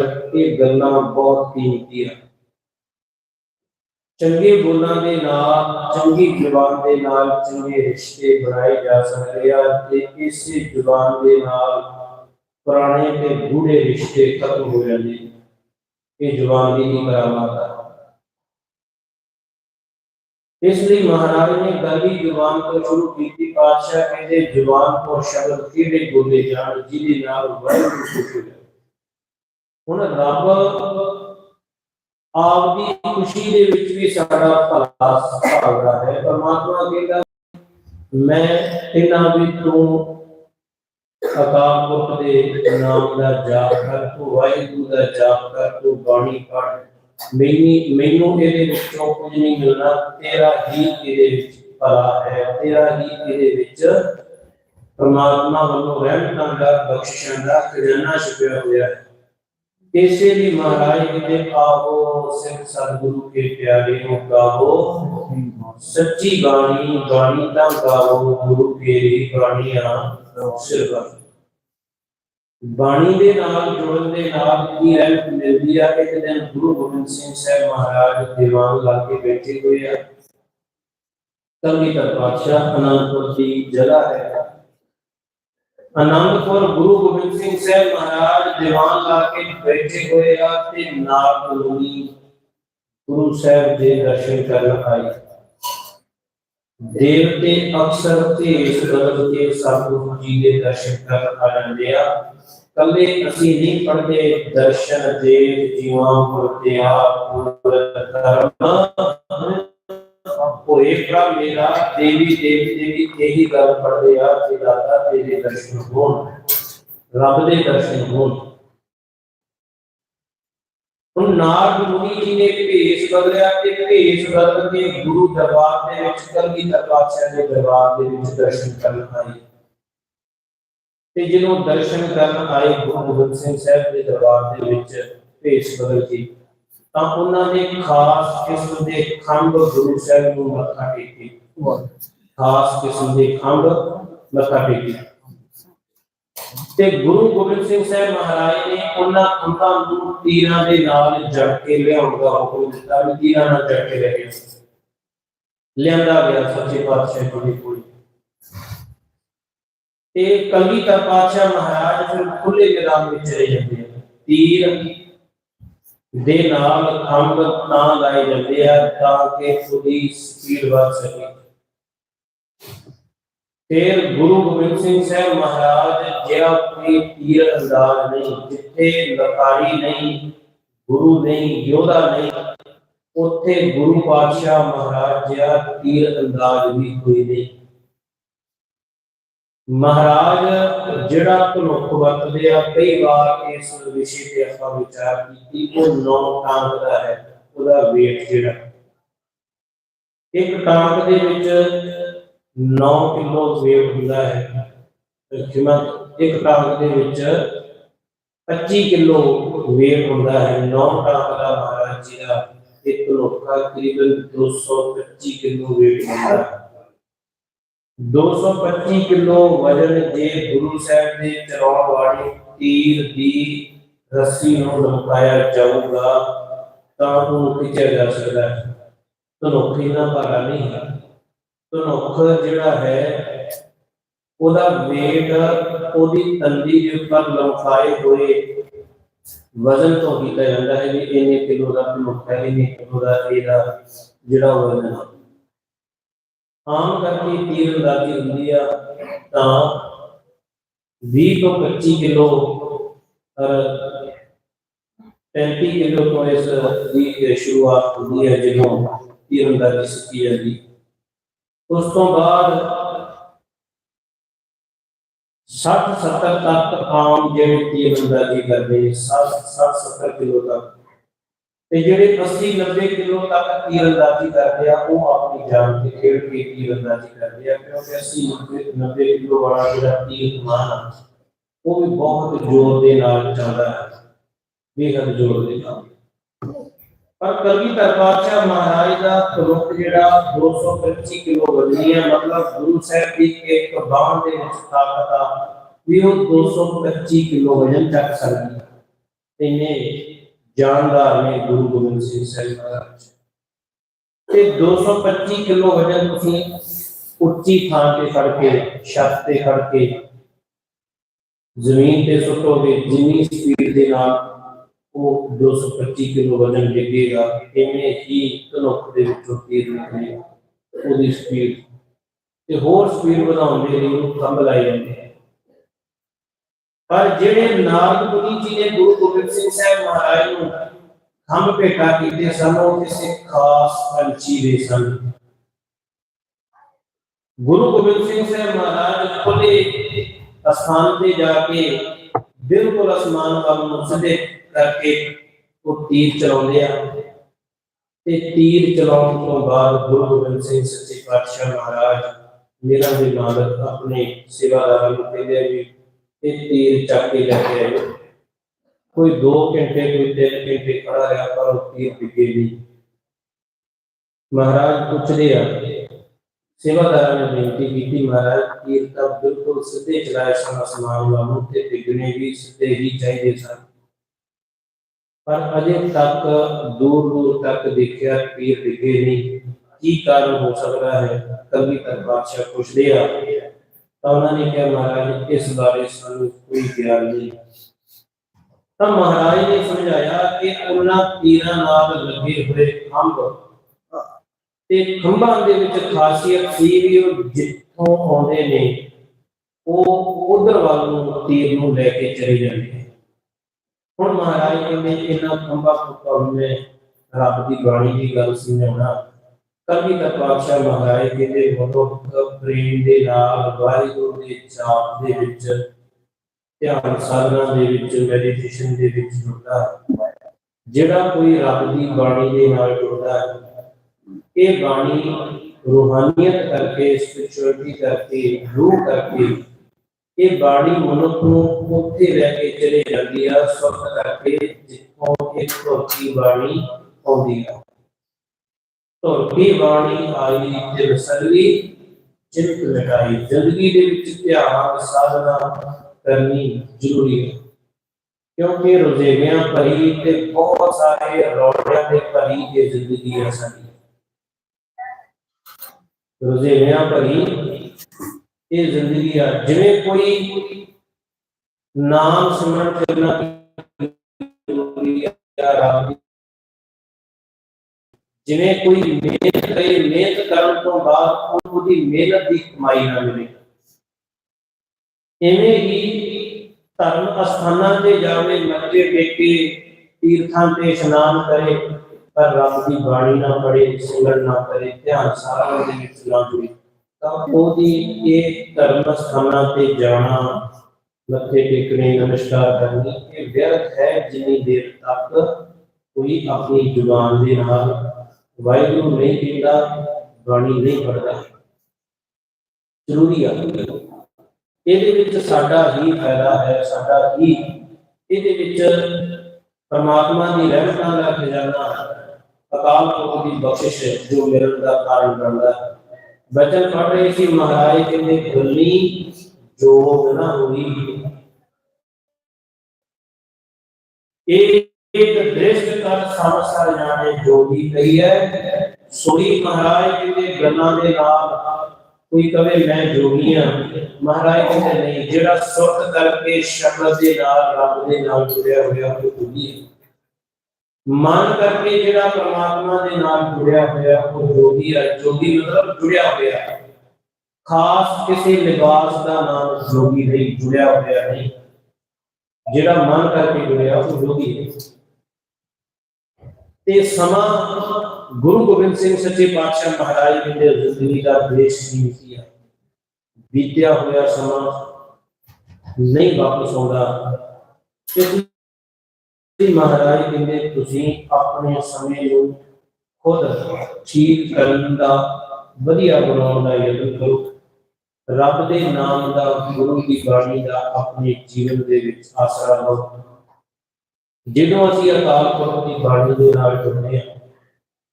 ਇਹ ਗੱਲਾਂ ਬਹੁਤ ਕੀਮਤੀ ਹਨ ਚੰਗੇ ਬੋਲਾਂ ਦੇ ਨਾਲ, ਚੰਗੀ ਜ਼ੁਬਾਨ ਦੇ ਨਾਲ ਚੰਗੇ ਰਿਸ਼ਤੇ ਬਣਾਏ ਜਾ ਸਕਦੇ ਆ ਤੇ ਇਸੇ ਜ਼ੁਬਾਨ ਦੇ ਨਾਲ ਪੁਰਾਣੇ ਤੇ ਗੂੜੇ ਰਿਸ਼ਤੇ ਖਤਮ ਹੋ ਜਾਂਦੇ ਨੇ। ਇਹ ਜ਼ੁਬਾਨ ਦੀ ਹੀ ਕਰਾਮਾਤ ਹੈ ਇਸ ਲਈ ਮਹਾਰਾਜ ਨੇ ਗਾਲੀ ਜ਼ੁਬਾਨ ਤੋਂ ਸ਼ੁਰੂ ਕੀਤੀ, ਪਾਤਸ਼ਾਹ ਕਹਿੰਦੇ ਜ਼ੁਬਾਨ ਤੋਂ ਸ਼ਬਦ ਕਿਹੜੇ ਬੋਲੇ ਜਾਣ, ਜਿਹਦੇ ਨਾਲ ਵਾਹਿਗੁਰੂ ਖੁਸ਼ ਹੋ ਜਾਏ ਹੁਣ ਰੱਬ ਆਪ ਦੀ ਖੁਸ਼ੀ ਦੇ ਵਿੱਚ ਵੀ ਸਾਡਾ ਭਲਾ ਭਾਵਦਾ ਹੈ। ਪਰਮਾਤਮਾ ਕਹਿੰਦਾ ਮੈਂ ਇਹਨਾਂ ਵੀ ਤੂੰ ਦੇ ਨਾਮ ਦਾ ਜਾਪ ਕਰ ਤੂੰ ਵਾਹਿਗੁਰੂ ਦਾ ਜਾਪ ਕਰ, ਤੂੰ ਬਾਣੀ ਪੜ੍ਹ। ਮੈਨੂੰ ਮੈਨੂੰ ਇਹਦੇ ਵਿੱਚੋਂ ਕੁਝ ਨਹੀਂ ਮਿਲਣਾ। ਤੇਰਾ ਹੀ ਇਹਦੇ ਵਿੱਚ ਭਲਾ ਹੈ। ਤੇਰਾ ਹੀ ਇਹਦੇ ਵਿੱਚ ਪਰਮਾਤਮਾ ਵੱਲੋਂ ਰਹਿਮਤਾਂ ਦਾ ਬਖਸ਼ਿਸ਼ਾਂ ਦਾ ਖਜ਼ਾਨਾ ਛੁਪਿਆ ਹੋਇਆ ਹੈ। ਇਸੇ ਲਈ ਮਹਾਰਾਜ ਕਹਿੰਦੇ ਆਵੋ, ਸਿੱਖ ਸਤਿਗੁਰੂ ਕੇ ਪਿਆਰੇ ਨੂੰ ਗਾਵੋ। ਸੱਚੀ ਬਾਣੀ ਬਾਣੀ ਤਾਂ ਗਾਵੋ, ਗੁਰੂ ਕੇਰੀ ਬਾਣੀਆਂ ਸਿਰਵਾ ਬਾਣੀ ਦੇ ਨਾਲ ਜੁੜਨ ਦੇ ਨਾਲ ਕੀ ਰਹਿਮਤ ਮਿਲਦੀ ਆ ਇੱਕ ਦਿਨ ਗੁਰੂ ਗੋਬਿੰਦ ਸਿੰਘ ਸਾਹਿਬ ਮਹਾਰਾਜ ਦੀਵਾਨ ਲਾ ਕੇ ਬੈਠੇ ਹੋਏ ਆ। ਕਲਗੀ ਦਾ ਪਾਤਸ਼ਾਹ ਅਨੰਦਪੁਰ ਦੀ ਜਗ੍ਹਾ ਹੈ। ਅਨੰਦਪੁਰ ਗੁਰੂ ਗੋਬਿੰਦ ਸਿੰਘ ਸਾਹਿਬ ਮਹਾਰਾਜ ਦੀਵਾਨ ਲਾ ਕੇ ਬੈਠੇ ਹੋਏ ਆ ਤੇ ਨਾਲ ਕਲੋਨੀ ਗੁਰੂ ਸਾਹਿਬ ਦੇ ਦਰਸ਼ਨ ਕਰਨ ਆਏ। ਦੇਵਤੇ ਅਕਸਰ ਭੇਸ ਬਦਲ ਕੇ ਸਤਿਗੁਰੂ ਜੀ ਦੇ ਦਰਸ਼ਨ ਕਰਨ ਆ ਜਾਂਦੇ ਆ। ਕੱਲੇ ਅਸੀਂ ਨਹੀਂ ਪੜਦੇ ਦਰਸ਼ਨ ਦੇ ਜੀਵਾਂ ਗੁਰਤਿਆ ਪੁਰ ਹੋਏ ਭਰਾ ਮੇਰਾ, ਦੇਵੀ ਦੇਵਤੇ ਵੀ ਇਹੀ ਗੱਲ ਪੜਦੇ ਆ ਕਿ ਦਾਤਾ ਤੇਰੇ ਦਰਸ਼ਨ ਹੋਣ, ਰੱਬ ਦੇ ਦਰਸ਼ਨ ਹੋਣ। ਹੁਣ ਨਾਰਦ ਮੁਨੀ ਜੀ ਨੇ ਭੇਸ ਬਦਲਿਆ ਤੇ ਭੇਸ ਬਦਲ ਕੇ ਗੁਰੂ ਦਰਬਾਰ ਦੇ ਵਿੱਚ, ਕਲਗੀ ਦਰਬਾਰ ਦੇ ਦਰਬਾਰ ਦੇ ਵਿੱਚ ਦਰਸ਼ਨ ਕਰਨ ਆਏ। ਤੇ ਜਦੋਂ ਦਰਸ਼ਨ ਕਰਨ ਆਏ, ਗੁਰੂ ਗੋਬਿੰਦ ਸਿੰਘ ਸਾਹਿਬ ਦੇ ਦਰਬਾਰ ਦੇ ਵਿੱਚ ਭੇਸ ਬਦਲ ਕੇ ਤਾਂ ਉਹਨਾਂ ਨੇ ਖਾਸ ਕਿਸਮ ਦੇ ਖੰਭ ਗੁਰੂ ਸਾਹਿਬ ਨੂੰ ਮੱਥਾ ਟੇਕੇ। ਖਾਸ ਕਿਸਮ ਦੇ ਖੰਭ ਮੱਥਾ ਟੇਕੇ। ਤੇ ਗੁਰੂ ਗੋਬਿੰਦ ਸਿੰਘ ਸਾਹਿਬ ਮਹਾਰਾਜ ਨੇ ਉਹਨਾਂ ਖੰਭਾਂ ਨੂੰ ਤੀਰਾਂ ਦੇ ਨਾਲ ਜੜ ਕੇ ਲਿਆਉਣ ਦਾ ਹੁਕਮ ਦਿੱਤਾ ਵੀ ਤੀਰਾਂ ਨਾਲ ਜੜ ਕੇ ਲੈ ਕੇ ਲਿਆਂਦਾ ਗਿਆ ਸੱਚੇ ਪਾਤਸ਼ਾਹ ਜੀ ਕੋਲ ਤੇ ਕਲਗੀ ਪਾਤਸ਼ਾਹ ਮਹਾਰਾਜ ਫਿਰ ਖੁੱਲੇ ਮੈਦਾਨ ਵਿੱਚ ਚਲੇ ਜਾਂਦੇ ਆ। ਤੀਰ ਦੇ ਨਾਲ ਖੰਭ ਤਾਂ ਲਾਏ ਜਾਂਦੇ ਆ ਤਾਂ ਕਿ ਉਹਦੀ ਸਪੀਡ ਵੱਧ ਸਕੇ। ਫਿਰ ਗੁਰੂ ਗੋਬਿੰਦ ਸਿੰਘ ਸਾਹਿਬ ਮਹਾਰਾਜ ਜਿਹਾ ਕੋਈ ਤੀਰ ਅੰਦਾਜ਼ ਨਹੀਂ, ਜਿੱਥੇ ਲਕਾਰੀ ਨਹੀਂ, ਗੁਰੂ ਨਹੀਂ, ਯੋਧਾ ਨਹੀਂ, ਉੱਥੇ ਗੁਰੂ ਪਾਤਸ਼ਾਹ ਮਹਾਰਾਜ ਜਿਹਾ ਤੀਰ ਅੰਦਾਜ਼ ਵੀ ਕੋਈ ਨਹੀਂ। ਮਹਾਰਾਜ, ਜਿਹੜਾ ਧਨੁਖ ਵਰਤਦੇ ਆ, ਕਈ ਵਾਰ ਇਸ ਵਿਸ਼ੇ ਤੇ ਆਪਾਂ ਵਿਚਾਰ ਕੀਤੀ, ਉਹ ਨੌ ਟਾਂਗ ਦਾ ਹੈ, ਉਹਦਾ weight ਜਿਹੜਾ। ਇੱਕ ਟਾਂਗ ਦੇ ਵਿੱਚ 9 ਕਿਲੋ weight ਹੁੰਦਾ ਹੈ। ਜਿਵੇਂ ਇੱਕ ਟਾਂਗ ਦੇ ਵਿੱਚ 25 ਕਿਲੋ weight ਹੁੰਦਾ ਹੈ। 9 ਟਾਂਗ ਦਾ ਮਹਾਰਾਜ ਜੀ ਦਾ ਇੱਕ ਧਨੁਖਾ ਤਕਰੀਬਨ 225 ਕਿਲੋ weight ਹੁੰਦਾ ਹੈ। 225 ਕਿਲੋ ਵਜਨ ਜੇ ਗੁਰੂ ਸਾਹਿਬ ਦੇ ਚਰੌਣ ਵਾਲੀ ਤੀਰ ਦੀ ਰੱਸੀ ਨੂੰ ਲਮਕਾਇਆ ਜਾਊਗਾ ਤਾਂ ਉਹ ਖਿੱਚਿਆ ਜਾ ਸਕਦਾ ਹੈ। ਧਨੁਖ ਇਹਨਾਂ ਭਾਰਾ ਨਹੀਂ ਹੈ। ਧਨੁਖ ਜਿਹੜਾ ਹੈ, ਉਹਦਾ ਵੇਟ ਉਹਦੀ ਤੰਦੀ ਦੇ ਉੱਪਰ ਲਮਕਾਏ ਹੋਏ ਵਜ਼ਨ ਤੋਂ ਕੀਤਾ ਜਾਂਦਾ ਹੈ ਵੀ ਇੰਨੇ ਕਿਲੋ ਦਾ ਧਨੁਖ ਹੈ, ਇੰਨੇ ਕਿਲੋ ਦਾ ਇਹਦਾ ਜਿਹੜਾ ਵਜ਼ਨ ਹੈ। ਆਮ ਕਰਕੇ ਤੀਰ ਅੰਦਾਜ਼ੀ ਹੁੰਦੀ ਆ, ਤਾਂ 20 ਤੋਂ 25 ਕਿਲੋ ਔਰ 35 ਕਿਲੋ ਤੋਂ ਇਸ ਦੀ ਸ਼ੁਰੂਆਤ ਹੁੰਦੀ ਹੈ ਜਦੋਂ ਤੀਰ ਅੰਦਾਜ਼ੀ ਸਿੱਖੀ ਜਾਂਦੀ। ਉਸ ਤੋਂ ਬਾਅਦ 60 70 ਤੱਕ ਆਮ ਜਿਹੜੇ ਤੀਰ ਅੰਦਾਜ਼ੀ ਕਰਦੇ 60 60 70 ਕਿਲੋ ਤੱਕ। ਤੇ ਜਿਹੜੇ 80 90 ਕਿਲੋ ਤੱਕ ਤੀਰ ਕਰਦੇ ਆ, ਉਹ ਆਪਣੀ ਜਾਨ ਤੇ ਖੇਡ ਕੇ ਤੀਰ ਕਰਦੇ ਆ, ਕਿਉਂਕਿ 80 90 ਕਿਲੋ ਵਾਲਾ ਜਿਹੜਾ ਤੀਰ ਕਮਾਨ ਆ, ਉਹ ਵੀ ਬਹੁਤ ਜ਼ੋਰ ਦੇ ਨਾਲ ਚੱਲਦਾ ਹੈ। ਬੇਹੱਦ ਜ਼ੋਰ ਦੇ ਨਾਲ। ਪਰ ਕਲਗੀ ਪਾਤਸ਼ਾਹ ਮਹਾਰਾਜ ਦਾ ਤੁਰਕ ਜਿਹੜਾ 225 ਕਿਲੋ ਵਜਨੀ ਹੈ, ਮਤਲਬ ਗੁਰੂ ਸਾਹਿਬ ਦੀ ਇੱਕ ਬਾਹ ਦੇ ਵਿੱਚ ਤਾਕਤ ਆ ਵੀ ਉਹ 225 ਕਿਲੋ ਵਜਨ ਚੱਕ ਸਕਦੀ ਹੈ। ਇੰਨੇ ਜਾਨਦਾਰ ਗੁਰੂ ਗੋਬਿੰਦ ਸਿੰਘ ਸਾਹਿਬ ਮਹਾਰਾਜ ਤੇ 225 ਕਿਲੋ ਵਜਨ ਤੁਸੀਂ ਉੱਚੀ ਥਾਂ ਤੇ ਖੜ ਕੇ, ਛੱਤ ਤੇ ਖੜ ਕੇ ਜ਼ਮੀਨ ਤੇ ਸੁੱਟੋਗੇ, ਜਿੰਨੀ ਸਪੀਡ ਦੇ ਨਾਲ ਉਹ 225 ਕਿਲੋ ਵਜਨ ਡਿੱਗੇਗਾ ਇਵੇਂ ਹੀ ਧਨੁੱਖ ਦੇ ਵਿੱਚੋਂ ਤੀਰ ਨਿਕਲੇ, ਉਹਦੀ ਸਪੀਡ ਤੇ ਹੋਰ ਸਪੀਡ ਵਧਾਉਣ ਦੇ ਲਈ ਉਹਨੂੰ ਖੰਭ ਲਾਏ ਜਾਂਦੇ ਪਰ ਜਿਹੜੇ ਨਾਰਦ ਜੀ ਨੇ ਗੁਰੂ ਸਿੰਘ ਸਾਹਿਬ ਮਹਾਰਾਜ ਨੂੰ ਖੰਭ ਭੇਟਾ ਕੀਤੇ ਸਨ, ਉਹ ਕਿਸੇ ਖਾਸ ਪੰਛੀ ਦੇ ਸਨ। ਗੁਰੂ ਗੋਬਿੰਦ ਸਿੰਘ ਸਾਹਿਬ ਮਹਾਰਾਜ ਖੁੱਲੇ ਅਸਥਾਨ ਤੇ ਜਾ ਕੇ ਬਿਲਕੁਲ ਅਸਮਾਨ ਵੱਲ ਨੂੰ ਸਿੱਧੇ ਕਰਕੇ ਉਹ ਤੀਰ ਚਲਾਉਂਦੇ ਆ। ਤੇ ਤੀਰ ਚਲਾਉਣ ਤੋਂ ਬਾਅਦ ਗੁਰੂ ਗੋਬਿੰਦ ਸਿੰਘ ਸੱਚੇ ਪਾਤਸ਼ਾਹ ਮਹਾਰਾਜ ਮੇਰਾ ਵੀ ਮਾਲਕ ਆਪਣੇ ਸੇਵਾਦਾਰਾਂ ਨੂੰ ਕਹਿੰਦੇ ਵੀ ਇਹ ਤੀਰ ਚੱਕ ਕੇ ਲੈ ਕੇ ਆਇਓ ਕੋਈ 2 ਘੰਟੇ ਕੋਈ 3 ਘੰਟੇ ਖੜਾ ਰਿਹਾ ਪਰ ਉਹ ਤੀਰ ਡਿੱਗੇ ਨਹੀਂ ਮਹਾਰਾਜ ਪੁੱਛਦੇ ਆ ਸੇਵਾਦਾਰਾਂ ਨੇ ਬੇਨਤੀ ਕੀਤੀ ਮਹਾਰਾਜ ਤੀਰ ਤਾਂ ਬਿਲਕੁਲ ਸਿੱਧੇ ਚਲਾਏ ਸਨ ਅਸਮਾਨ ਵੱਲ ਨੂੰ ਤੇ ਡਿੱਗਣੇ ਵੀ ਸਿੱਧੇ ਹੀ ਚਾਹੀਦੇ ਸਨ ਪਰ ਅਜੇ ਤੱਕ ਦੂਰ ਦੂਰ ਤੱਕ ਦੇਖਿਆ ਤੀਰ ਡਿੱਗੇ ਨਹੀਂ ਕੀ ਕਾਰਨ ਹੋ ਸਕਦਾ ਹੈ ਕਵੀ ਤਰ ਬਾਦਸ਼ਾਹ ਪੁੱਛਦੇ ਆ ਤਾਂ ਉਹਨਾਂ ਨੇ ਕਿਹਾ ਮਹਾਰਾਜ ਇਸ ਬਾਰੇ ਸਾਨੂੰ ਕੋਈ ਗਿਆਨ ਨਹੀਂ ਤਾਂ ਮਹਾਰਾਜ ਨੇ ਸਮਝਾਇਆ ਕਿ ਉਹਨਾਂ ਤੀਰਾਂ ਨਾਲ ਲੱਗੇ ਹੋਏ ਖੰਭ, ਤੇ ਖੰਭਾਂ ਦੇ ਵਿੱਚ ਖਾਸੀਅਤ ਸੀ ਵੀ ਉਹ ਜਿੱਥੋਂ ਆਉਂਦੇ ਨੇ, ਉਹ ਉਧਰ ਵੱਲ ਨੂੰ ਤੀਰ ਨੂੰ ਲੈ ਕੇ ਚਲੇ ਜਾਂਦੇ ਨੇ। ਹੁਣ ਮਹਾਰਾਜ ਕਹਿੰਦੇ, ਇਹਨਾਂ ਖੰਭਾਂ ਤੋਂ ਮੈਂ ਰੱਬ ਦੀ ਬਾਣੀ ਦੀ ਗੱਲ ਸਮਝਾਉਣਾ ਕਵੀ ਦਾ ਪਾਤਸ਼ਾਹ ਮਹਾਰਾਜ ਕਹਿੰਦੇ ਮਨੁੱਖ ਪ੍ਰੇਮ ਦੇ ਨਾਲ ਵਾਹਿਗੁਰੂ ਦੇ ਜਾਪ ਦੇ ਵਿੱਚ ਧਿਆਨ ਸਾਧਨਾ ਦੇ ਵਿੱਚ ਮੈਡੀਟੇਸ਼ਨ ਦੇ ਵਿੱਚ ਜੁੜਦਾ ਹੈ। ਜਿਹੜਾ ਕੋਈ ਰੱਬ ਦੀ ਬਾਣੀ ਦੇ ਨਾਲ ਜੁੜਦਾ ਹੈ, ਇਹ ਬਾਣੀ ਰੂਹਾਨੀਅਤ ਕਰਕੇ ਸਪਿਰਚੁਅਲਿਟੀ ਕਰਕੇ, ਰੂਹ ਕਰਕੇ, ਇਹ ਬਾਣੀ ਮਨੁੱਖ ਨੂੰ ਉੱਥੇ ਲੈ ਕੇ ਚਲੇ ਜਾਂਦੀ ਆ, ਸੁਰਤ ਕਰਕੇ, ਜਿੱਥੋਂ ਇੱਕ ਧੋਤੀ ਬਾਣੀ ਆਉਂਦੀ ਆ ਧੋਤੀ ਬਾਣੀ ਆਈ ਤੇ ਵਸਲੀ ਚਿੰਤ ਲਗਾਈ ਜ਼ਿੰਦਗੀ ਦੇ ਵਿੱਚ ਧਿਆਨ, ਸਾਧਨਾ ਕਰਨੀ ਜ਼ਰੂਰੀ ਹੈ। ਕਿਉਂਕਿ ਰੋਜ਼ੇਵਿਆਂ ਭਰੀ ਤੇ ਬਹੁਤ ਸਾਰੇ ਰੌੜਿਆਂ ਦੇ ਭਰੀ ਇਹ ਜ਼ਿੰਦਗੀ ਹੈ ਸਾਡੀ। ਰੋਜ਼ੇਵਿਆਂ ਭਰੀ ਇਹ ਜ਼ਿੰਦਗੀ ਆ, ਜਿਵੇਂ ਕੋਈ ਨਾਮ ਸਿਮਰਨ ਕਰਨਾ ਜ਼ਰੂਰੀ ਆ ਰੱਬ ਜਿਵੇਂ ਕੋਈ ਮਿਹਨਤ ਕਰੇ ਮਿਹਨਤ ਕਰਨ ਤੋਂ ਬਾਅਦ ਉਹਦੀ ਮਿਹਨਤ ਦੀ ਕਮਾਈ ਨਾ ਮਿਲੇ। ਇਵੇਂ ਹੀ ਧਰਮ ਅਸਥਾਨਾਂ ਤੇ ਜਾਵੇ ਮੱਥੇ ਟੇਕੇ ਤੀਰਥਾਂ ਤੇ ਇਸ਼ਨਾਨ ਕਰੇ, ਪਰ ਰੱਬ ਦੀ ਬਾਣੀ ਨਾ ਪੜੇ ਸਿਮਰਨ ਨਾ ਕਰੇ, ਧਿਆਨ ਸਾਰਾ ਦੇ ਵਿੱਚ ਨਾ ਜੁੜੇ। ਤਾਂ ਉਹਦੀ ਇਹ ਧਰਮ ਸਥਾਨਾਂ ਤੇ ਜਾਣਾ ਮੱਥੇ ਟੇਕਣੇ, ਨਮਸਕਾਰ ਕਰਨੀ, ਇਹ ਵਿਅਰਥ ਹੈ ਜਿੰਨੀ ਦੇਰ ਤੱਕ ਕੋਈ ਆਪਣੀ ਜ਼ੁਬਾਨ ਦੇ ਨਾਲ ਵਾਹਿਗੁਰੂ ਨਹੀਂ ਕਹਿੰਦਾ ਬਾਣੀ ਨਹੀਂ ਪੜਦਾ ਜ਼ਰੂਰੀ ਆ। ਇਹਦੇ ਵਿੱਚ ਸਾਡਾ ਹੀ ਫਾਇਦਾ ਹੈ, ਸਾਡਾ ਹੀ ਇਹਦੇ ਵਿੱਚ ਪਰਮਾਤਮਾ ਦੀ ਰਹਿਮਤਾਂ ਦਾ ਖਜ਼ਾਨਾ ਅਕਾਲ ਪੁਰਖ ਦੀ ਬਖਸ਼ਿਸ਼ ਜੋ ਮਿਲਣ ਦਾ ਕਾਰਨ ਬਣਦਾ ਹੈ। ਬਚਨ ਪੜ ਰਹੇ ਸੀ ਮਹਾਰਾਜ, ਕਹਿੰਦੇ ਗੁਰਨੀ ਜੋ ਨਾ ਹੋਈ। ਇਹ ਇੱਕ ਦ੍ਰਿਸ਼ਟ ਕਰ ਸੰਸਾਰ ਜਾਣੇ ਜੋ ਵੀ ਕਹੀ ਹੈ। ਸੋਈ ਮਹਾਰਾਜ, ਕਹਿੰਦੇ, ਗੱਲਾਂ ਦੇ ਨਾਲ ਕੋਈ ਕਵੇ ਮੈਂ ਜੋਗੀ ਹਾਂ, ਮਹਾਰਾਜ ਕਹਿੰਦੇ ਨਹੀਂ, ਜਿਹੜਾ ਸੁਰਤ ਕਰਕੇ ਸ਼ਬਦ ਦੇ ਨਾਲ ਰੱਬ ਦੇ ਨਾਲ ਜੁੜਿਆ ਹੋਇਆ ਉਹ ਜੋਗੀ ਹੈ। ਮਨ ਕਰਕੇ ਜਿਹੜਾ ਪ੍ਰਮਾਤਮਾ ਦੇ ਨਾਲ ਜੁੜਿਆ ਹੋਇਆ ਉਹ ਜੋਗੀ ਹੈ। ਜੋਗੀ ਮਤਲਬ ਜੁੜਿਆ ਹੋਇਆ। ਖਾਸ ਕਿਸੇ ਲਿਬਾਸ ਦਾ ਨਾਮ ਜੋਗੀ ਨਹੀਂ, ਜੁੜਿਆ ਹੋਇਆ ਨਹੀਂ। ਜਿਹੜਾ ਮਨ ਕਰਕੇ ਜੁੜਿਆ ਉਹ ਜੋਗੀ ਹੈ। ਤੇ ਸਮਾਂ ਗੁਰੂ ਗੋਬਿੰਦ ਸਿੰਘ ਸੱਚੇ ਪਾਤਸ਼ਾਹ ਮਹਾਰਾਜ ਜੀ ਦੇ ਜ਼ਿੰਦਗੀ ਦਾ ਦੇਸ਼ ਨਹੀਂ ਸੀ? ਬੀਤਿਆ ਹੋਇਆ ਸਮਾਂ ਨਹੀਂ ਵਾਪਸ ਆਉਂਦਾ। ਇਸ ਮਹਾਰਾਜ ਕਹਿੰਦੇ, ਤੁਸੀਂ ਆਪਣੇ ਸਮੇਂ ਨੂੰ ਖੁਦ ਠੀਕ ਕਰਨ ਦਾ, ਵਧੀਆ ਬਣਾਉਣ ਦਾ ਯਤਨ ਕਰੋ। ਰੱਬ ਦੇ ਨਾਮ ਦਾ, ਗੁਰੂ ਦੀ ਬਾਣੀ ਦਾ ਆਪਣੇ ਜੀਵਨ ਦੇ ਵਿੱਚ ਆਸਰਾ ਲਓ। ਜਦੋਂ ਅਸੀਂ ਅਕਾਲ ਪੁਰਖ ਦੀ ਬਾਣੀ ਦੇ ਨਾਲ ਜੁੜਦੇ ਹਾਂ,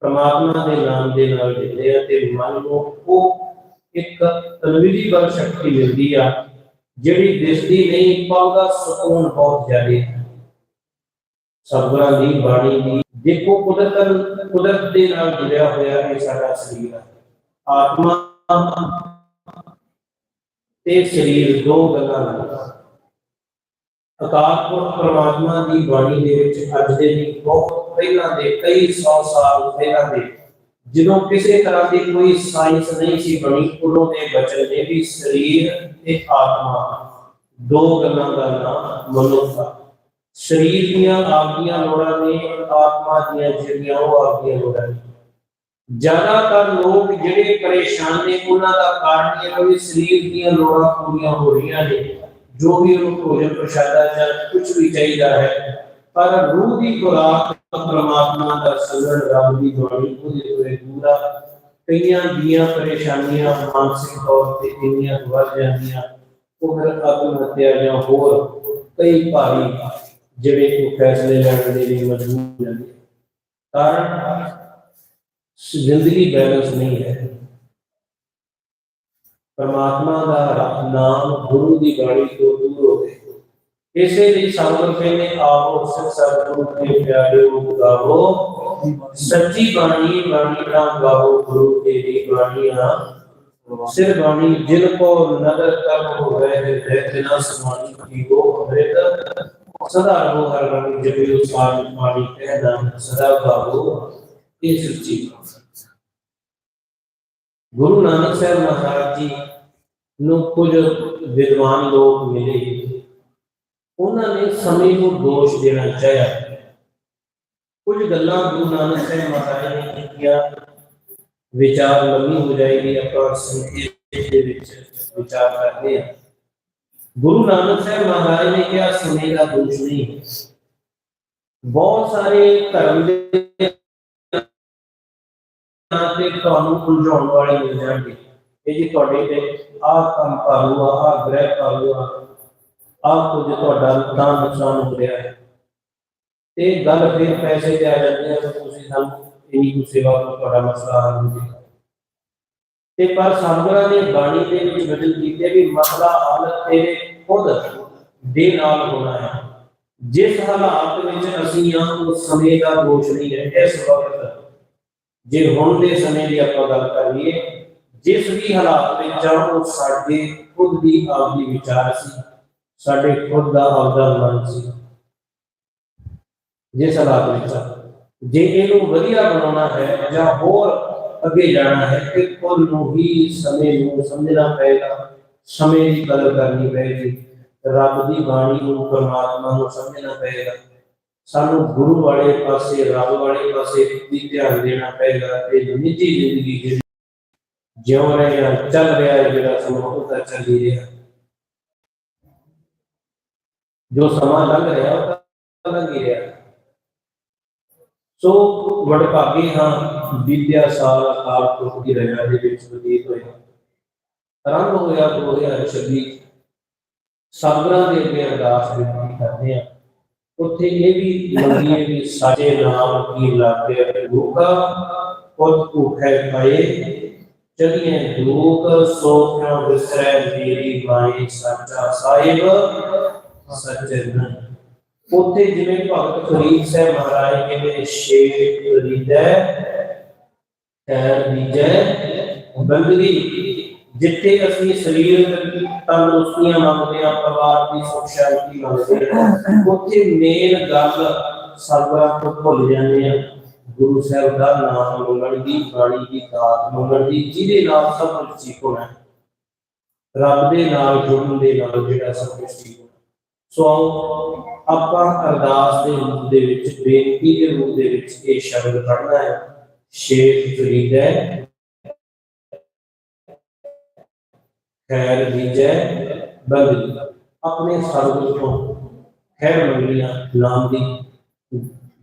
ਪ੍ਰਮਾਤਮਾ ਦੇ ਨਾਮ ਦੇ ਨਾਲ ਜੁੜਦੇ ਹਾਂ ਤੇ ਮਨ ਨੂੰ ਉਹ ਇੱਕ ਤਨਵੀਰੀ ਬਲ ਸ਼ਕਤੀ ਮਿਲਦੀ ਆ, ਜਿਹੜੀ ਦਿਸਦੀ ਨਹੀਂ, ਪਾਉਂਦਾ ਸਕੂਨ ਬਹੁਤ ਜ਼ਿਆਦਾ। ਸਤਿਗੁਰਾਂ ਦੀ ਬਾਣੀ ਦੀ ਦੇਖੋ ਕੁਦਰਤ ਕੁਦਰਤ ਦੇ ਨਾਲ ਜੁੜਿਆ ਹੋਇਆ ਇਹ ਸਾਡਾ ਸਰੀਰ ਆਤਮਾ ਤੇ ਸਰੀਰ ਦੋ ਗੱਲਾਂ ਨਾਲ ਅਕਾਲ ਪੁਰਖ ਦੀ ਬਾਣੀ ਦੇ ਵਿੱਚ ਅੱਜ ਦੇ ਨਹੀਂ ਬਹੁਤ ਪਹਿਲਾਂ ਦੇ, ਕਈ ਸੌ ਸਾਲ ਪਹਿਲਾਂ ਦੇ, ਜਦੋਂ ਕਿਸੇ ਤਰ੍ਹਾਂ ਦੀ ਕੋਈ ਸਾਇੰਸ ਨਹੀਂ ਸੀ ਬਣੀ, ਉਦੋਂ ਦੇ ਬਚਨ ਨੇ ਵੀ ਸਰੀਰ ਤੇ ਆਤਮਾ, ਦੋ ਗੱਲਾਂ ਦਾ ਨਾਮ ਮਨੁੱਖ ਸਰੀਰ ਦੀਆਂ ਆਪਦੀਆਂ ਲੋੜਾਂ ਨੇ, ਆਤਮਾ ਦੀਆਂ ਜਿਹੜੀਆਂ ਉਹ ਆਪਦੀਆਂ ਲੋੜਾਂ ਨੇ। ਜ਼ਿਆਦਾਤਰ ਲੋਕ ਜਿਹੜੇ ਪਰੇਸ਼ਾਨ ਨੇ, ਉਹਨਾਂ ਦਾ ਕਾਰਨ ਇਹ ਹੈ ਕਿ ਸਰੀਰ ਦੀਆਂ ਲੋੜਾਂ ਪੂਰੀਆਂ ਹੋ ਰਹੀਆਂ ਨੇ। ਜੋ ਵੀ ਉਹਨੂੰ ਭੋਜਨ ਪ੍ਰਸ਼ਾਦਾ ਜਾਂ ਕੁਝ ਵੀ ਚਾਹੀਦਾ ਹੈ, ਪਰ ਰੂਹ ਦੀ ਖੁਰਾਕ ਪ੍ਰਮਾਤਮਾ ਦਾ ਸਿਮਰਨ ਰੱਬ ਦੀ ਬਾਣੀ ਉਹਦੇ ਤੋਂ ਇਹ ਕਈਆਂ ਦੀਆਂ ਪਰੇਸ਼ਾਨੀਆਂ ਮਾਨਸਿਕ ਤੌਰ ਤੇ ਇੰਨੀਆਂ ਵੱਧ ਜਾਂਦੀਆਂ, ਉਹ ਫਿਰ ਆਤਮ ਹੱਤਿਆ ਜਾਂ ਹੋਰ ਕਈ ਭਾਰੀ ਜਿਹੜੇ ਉਹ ਫੈਸਲੇ ਲੈਣ ਦੇ ਲਈ ਮਜਬੂਰ ਜਾਂਦੇ ਕਾਰਨ ਜ਼ਿੰਦਗੀ ਬੈਲੈਂਸ ਨਹੀਂ ਹੈ। ਪਰਮਾਤਮਾ ਦਾ ਨਾਮ ਗੁਰੂ ਦੀ ਬਾਣੀ ਤੋਂ ਦੂਰ ਹੋ ਗਏ ਇਸੇ ਲਈ ਸਾਧੂ ਕਹਿੰਦੇ ਆਓ ਸਿਰ ਸਤਿਗੁਰੂ ਦੇ ਪਿਆਰੇ ਨੂੰ ਗਾਵੋ ਸੱਚੀ ਬਾਣੀ ਬਾਣੀ ਦਾ ਗਾਵੋ ਗੁਰੂ ਤੇਰੀ ਬਾਣੀਆਂ। ਸਿਰ ਬਾਣੀ ਜਿਨ ਕੋ ਨਦਰ ਕਰ ਹੋਵੇ ਹੈ ਤਿਨਾ ਸਮਾਨੀ ਕੀ ਉਹ ਅੰਮ੍ਰਿਤ। ਸਦਾ ਰਹੋ ਹਰ ਬਾਣੀ ਜਪਿਓ ਸਾਰੀ ਬਾਣੀ ਕਹਿਦਾ ਸਦਾ ਗਾਵੋ ਇਹ ਸੱਚੀ ਬਾਣੀ। ਗੁਰੂ ਨਾਨਕ ਸਾਹਿਬ ਮਹਾਰਾਜ ਜੀ ਨੂੰ ਕੁਝ ਵਿਦਵਾਨ ਲੋਕ ਮਿਲੇ। ਉਹਨਾਂ ਨੇ ਸਮੇਂ ਨੂੰ ਦੋਸ਼ ਦੇਣਾ ਚਾਹਿਆ। ਕੁਝ ਗੱਲਾਂ ਗੁਰੂ ਨਾਨਕ ਸਾਹਿਬ ਮਹਾਰਾਜ ਨੇ ਕੀਤੀਆਂ। ਵਿਚਾਰ ਲੰਮੀ ਹੋ ਜਾਏਗੀ, ਆਪਾਂ ਸੰਖੇਪ ਦੇ ਵਿੱਚ ਵਿਚਾਰ ਕਰਦੇ ਹਾਂ। ਗੁਰੂ ਨਾਨਕ ਸਾਹਿਬ ਮਹਾਰਾਜ ਨੇ ਕਿਹਾ, ਸਮੇਂ ਦਾ ਦੋਸ਼ ਨਹੀਂ ਬਹੁਤ ਸਾਰੇ ਧਰਮ ਦੇ ਨਾਂ ਤੇ ਤੁਹਾਨੂੰ ਉਲਝਾਉਣ ਵਾਲੇ ਮਿਲ ਜਾਣਗੇ। ਇਹ ਜੀ ਤੁਹਾਡੇ ਤੇ ਆਹ ਕੰਮ ਕਰ ਲਓ, ਆਹ ਗ੍ਰਹਿ ਕਰ ਲਓ, ਆਹ ਕੁਝ ਤੁਹਾਡਾ ਤਾਂ ਨੁਕਸਾਨ ਹੋ ਰਿਹਾ ਹੈ। ਤੇ ਗੱਲ ਫਿਰ ਪੈਸੇ ਤੇ ਆ ਜਾਂਦੀ ਹੈ ਤੁਸੀਂ ਸਾਨੂੰ ਇੰਨੀ ਕੁ ਸੇਵਾ ਕਰੋ ਤੁਹਾਡਾ ਮਸਲਾ ਹੱਲ ਹੋ ਤੇ ਪਰ ਸਾਧੂਆਂ ਨੇ ਬਾਣੀ ਦੇ ਵਿੱਚ ਬਦਲ ਕੀਤੇ ਵੀ ਮਸਲਾ ਹੱਲ ਤੇਰੇ ਖੁਦ ਦੇ ਨਾਲ ਹੋਣਾ ਹੈ। ਜਿਸ ਹਾਲਾਤ ਵਿੱਚ ਅਸੀਂ ਆ, ਉਸ ਸਮੇਂ ਦਾ ਦੋਸ਼ ਨਹੀਂ ਹੈ, ਇਸ ਵਕਤ ਜੇ ਹੁਣ ਦੇ ਸਮੇਂ ਦੀ ਆਪਾਂ ਗੱਲ ਕਰੀਏ ਜਿਸ ਵੀ ਹਾਲਾਤ ਵਿੱਚ ਆ, ਉਹ ਸਾਡੇ ਖੁਦ ਦੀ ਆਪਦੀ ਵਿਚਾਰ ਸੀ, ਸਾਡੇ ਖੁਦ ਦਾ ਆਪਦਾ ਮਨ ਸੀ। ਜਿਸ ਹਾਲਾਤ ਵਿੱਚ ਜੇ ਇਹਨੂੰ ਵਧੀਆ ਬਣਾਉਣਾ ਹੈ ਜਾਂ ਹੋਰ ਅੱਗੇ ਜਾਣਾ ਹੈ, ਤੇ ਖੁਦ ਨੂੰ ਹੀ ਸਮੇਂ ਨੂੰ ਸਮਝਣਾ ਪਏਗਾ, ਸਮੇਂ ਦੀ ਕਦਰ ਕਰਨੀ ਪਏਗੀ। ਰੱਬ ਦੀ ਬਾਣੀ ਨੂੰ ਪਰਮਾਤਮਾ ਨੂੰ ਸਮਝਣਾ ਪਏਗਾ। ਸਾਨੂੰ ਗੁਰੂ ਵਾਲੇ ਪਾਸੇ, ਰੱਬ ਵਾਲੇ ਪਾਸੇ ਵੀ ਧਿਆਨ ਦੇਣਾ ਪਏਗਾ ਤੇ ਨਿੱਜੀ ਜ਼ਿੰਦਗੀ ਜਿਹੜੀ ਜਿਉਂ ਰਹੇ ਚੱਲ ਰਿਹਾ ਜਿਹੜਾ ਸਮਾਂ ਉਹ ਤਾਂ ਚੱਲ ਰਿਹਾ। ਜੋ ਸਮਾਂ ਲੰਘ ਰਿਹਾ, ਉਹ ਲੰਘ ਹੀ ਰਿਹਾ। ਸੋ ਵਡਭਾਗੇ ਹਾਂ ਵਿਦਿਆ ਸਾਲ ਅਕਾਲ ਪੁਰਖ ਦੀ ਰਜਾ ਦੇ ਵਿੱਚ ਬਤੀਤ ਹੋਇਆ। ਆਰੰਭ ਹੋਇਆ 2026 ਸਬਰਾਂ ਦੇ ਅੱਗੇ ਅਰਦਾਸ ਬੇਨਤੀ ਕਰਦੇ ਹਾਂ। ਉੱਥੇ ਇਹ ਵੀ ਮੰਗੀਏ ਵੀ ਸਾਡੇ ਨਾਮ ਕੀ ਲਾਗੇ ਰੂਕਾ ਪੁੱਤ ਭੁਖੇ ਖਾਏ ਚਲੀਏ ਲੋਕ ਸੋ ਕਿਉ ਵਿਸਰੈ ਮੇਰੀ ਬਾਣੀ ਸੱਚਾ ਸਾਹਿਬ ਸੱਜਣ ਉੱਥੇ ਜਿਵੇਂ ਭਗਤ ਫਰੀਦ ਸਾਹਿਬ ਮਹਾਰਾਜ ਕਹਿੰਦੇ ਸ਼ੇਖ ਫਰੀਦੈ ਖੈਰ ਦੀਜੈ ਬੰਦਗੀ ਜਿੱਥੇ ਅਸੀਂ ਸਰੀਰ ਦੀ ਤੰਦਰੁਸਤੀਆਂ ਮੰਗਦੇ ਹਾਂ, ਪਰਿਵਾਰ ਦੀ ਸੁਖ ਸ਼ਾਂਤੀ ਮੰਗਦੇ ਹਾਂ, ਉੱਥੇ ਮੇਨ ਗੱਲ ਸਰਬਰਾ ਤੋਂ ਭੁੱਲ ਜਾਂਦੇ ਆ ਗੁਰੂ ਸਾਹਿਬ ਦਾ ਨਾਮ ਮੰਗਣ ਦੀ, ਬਾਣੀ ਦੀ, ਦਾਤ ਮੰਗਣ ਦੀ, ਜਿਹਦੇ ਨਾਲ ਸਭ ਕੁਝ ਠੀਕ ਹੋਣਾ ਰੱਬ ਦੇ ਨਾਲ ਜੁੜਨ ਦੇ ਨਾਲ ਜਿਹੜਾ ਸਭ ਕੁਝ ਠੀਕ ਹੋਣਾ ਸੋ ਆਪਾਂ ਅਰਦਾਸ ਦੇ ਰੂਪ ਦੇ ਵਿੱਚ, ਬੇਨਤੀ ਦੇ ਰੂਪ ਦੇ ਵਿੱਚ ਇਹ ਸ਼ਬਦ ਪੜ੍ਹਨਾ ਹੈ। ਸ਼ੇਖ ਫਰੀਦ ਹੈ। ਖੈਰ ਦੀਜੈ ਬਦਲ ਆਪਣੇ ਸਰਬਤ ਤੋਂ ਖੈਰ ਮੰਗਲੀਆਂ ਨਾਮ ਦੀ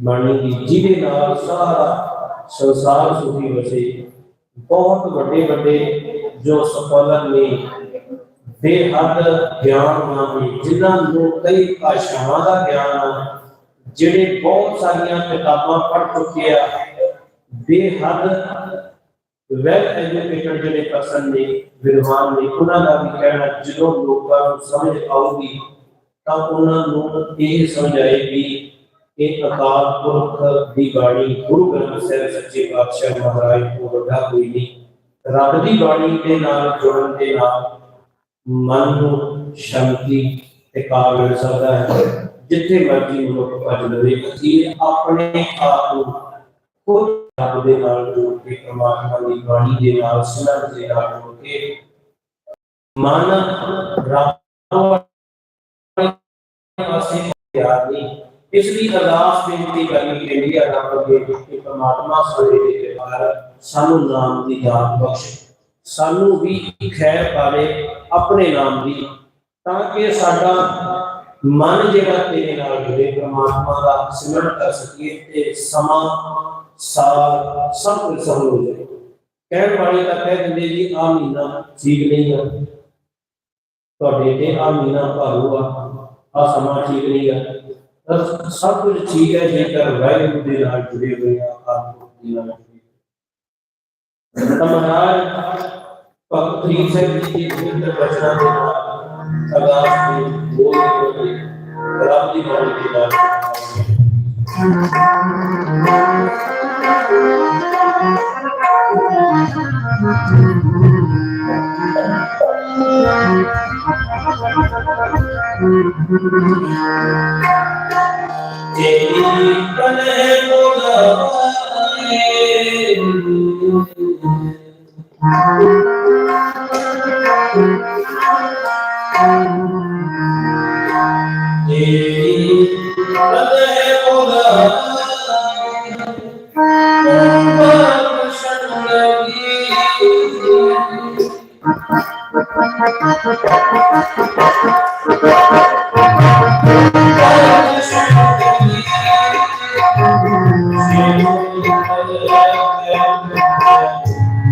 ਬਾਣੀ ਦੀ, ਜਿਹਦੇ ਨਾਲ ਸਾਰਾ ਸੰਸਾਰ ਸੁਖੀ ਵਸੇ। ਬਹੁਤ ਵੱਡੇ ਵੱਡੇ ਜੋ ਸਫਲਨ ਨੇ, ਬੇਹੱਦ ਗਿਆਨ ਨੇ, ਜਿਨ੍ਹਾਂ ਨੂੰ ਕਈ ਭਾਸ਼ਾਵਾਂ ਦਾ ਗਿਆਨ ਆ, ਜਿਹੜੇ ਬਹੁਤ ਸਾਰੀਆਂ ਕਿਤਾਬਾਂ ਪੜ੍ਹ ਚੁੱਕੇ ਆ, ਬੇਹੱਦ ਵੈਲ ਐਜੂਕੇਟਡ ਜਿਹੜੇ ਪਰਸਨ ਨੇ, ਵਿਦਵਾਨ ਨੇ, ਉਹਨਾਂ ਦਾ ਵੀ ਕਹਿਣਾ, ਜਦੋਂ ਲੋਕਾਂ ਨੂੰ ਸਮਝ ਆਊਗੀ, ਤਾਂ ਉਹਨਾਂ ਨੂੰ ਇਹ ਸਮਝ ਆਏਗੀ ਇਹ ਅਕਾਲ ਪੁਰਖ ਦੀ ਬਾਣੀ ਗੁਰੂ ਗ੍ਰੰਥ ਸਾਹਿਬ ਸੱਚੇ ਪਾਤਸ਼ਾਹ ਮਹਾਰਾਜ ਤੋਂ ਵੱਡਾ ਕੋਈ ਨਹੀਂ। ਰੱਬ ਦੀ ਬਾਣੀ ਦੇ ਨਾਲ ਜੁੜਨ ਦੇ ਨਾਲ ਮਨ ਨੂੰ ਸ਼ਾਂਤੀ ਤੇ ਕਾਲ ਮਿਲ ਸਕਦਾ ਹੈ। ਜਿੱਥੇ ਮਰਜ਼ੀ ਮਨੁੱਖ ਭਜ ਲਵੇ, ਅਖੀਰ ਆਪਣੇ ਆਪ ਨੂੰ ਖੁਦ ਰੱਬ ਦੇ ਨਾਲ ਜੋੜ ਕੇ ਪ੍ਰਮਾਤਮਾ ਦੀ ਬਾਣੀ ਦੇ ਨਾਲ ਸਿਮਰਨ ਦੇ ਨਾਲ ਜੋੜ ਕੇ ਮਨ ਰੱਬ ਪਾਸੇ ਪਿਆਰ ਨਹੀਂ, ਇਸ ਲਈ ਅਰਦਾਸ ਬੇਨਤੀ ਕਰਨੀ ਪੈਂਦੀ ਹੈ, ਰੱਬ ਅੱਗੇ ਕਿ ਪ੍ਰਮਾਤਮਾ ਸਾਡੇ ਦੇ ਕਿਰਪਾਲ ਸਾਨੂੰ ਨਾਮ ਦੀ ਯਾਦ ਬਖਸ਼, ਸਾਨੂੰ ਵੀ ਖੈਰ ਪਾਵੇ ਆਪਣੇ ਨਾਮ ਦੀ, ਤਾਂ ਕਿ ਸਾਡਾ ਮਨ ਜਿਹੜਾ ਤੇਰੇ ਨਾਲ ਜੁੜੇ, ਪ੍ਰਮਾਤਮਾ ਦਾ ਸਿਮਰਨ ਕਰ ਸਕੀਏ ਤੇ ਸਮਾਂ ਸਾਲ ਸਭ ਕੁਝ ਸਫਲ ਹੋ ਜਾਏ ਕਹਿਣ ਵਾਲੇ ਤਾਂ ਕਹਿ ਦਿੰਦੇ ਜੀ ਆ ਮਹੀਨਾ ਠੀਕ ਨਹੀਂ ਹੈ ਤੁਹਾਡੇ ਤੇ ਆ ਮਹੀਨਾ ਭਾਰੂ ਆ ਆ ਸਮਾਂ ਠੀਕ ਨਹੀਂ ਹੈ ਤਾਂ ਸਭ ਕੁਝ ਠੀਕ ਹੈ ਜੇਕਰ ਵਾਹਿਗੁਰੂ ਦੇ ਨਾਲ ਜੁੜੇ ਹੋਏ ਆ ਆਪ ਦੇ ਨਾਲ ਜੁੜੇ ਹੋਏ। ਤਾਂ ਮਹਾਰਾਜ ਭਗਤ ਪ੍ਰੀਤ ਸਿੰਘ ਜੀ ਦੀ ਪਵਿੱਤਰ ਬਚਨਾਂ ਦੇ ਨਾਲ ਅਰਦਾਸ ਦੇ ਬੋਲ ਦੇ ਰੱਬ ਦੀ ਬਾਣੀ ਦੇ ਨਾਲ ਤੇਰੀ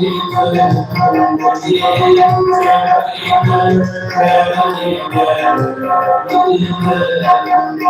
Thank you.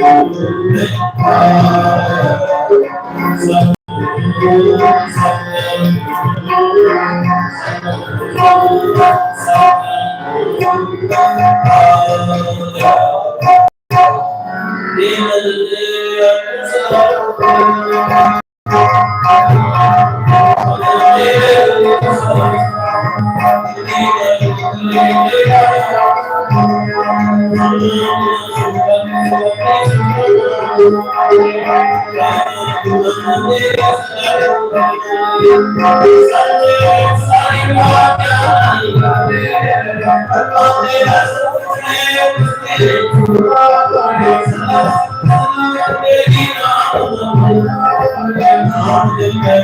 Thank you.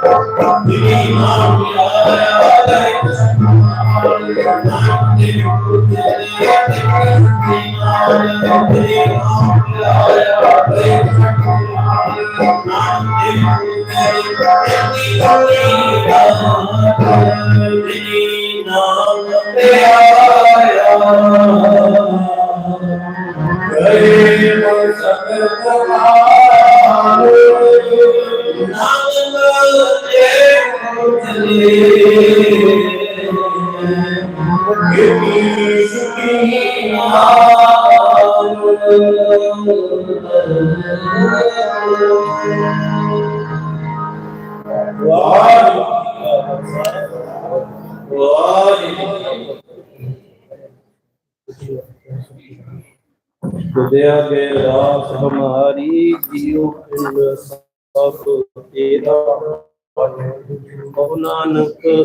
Oh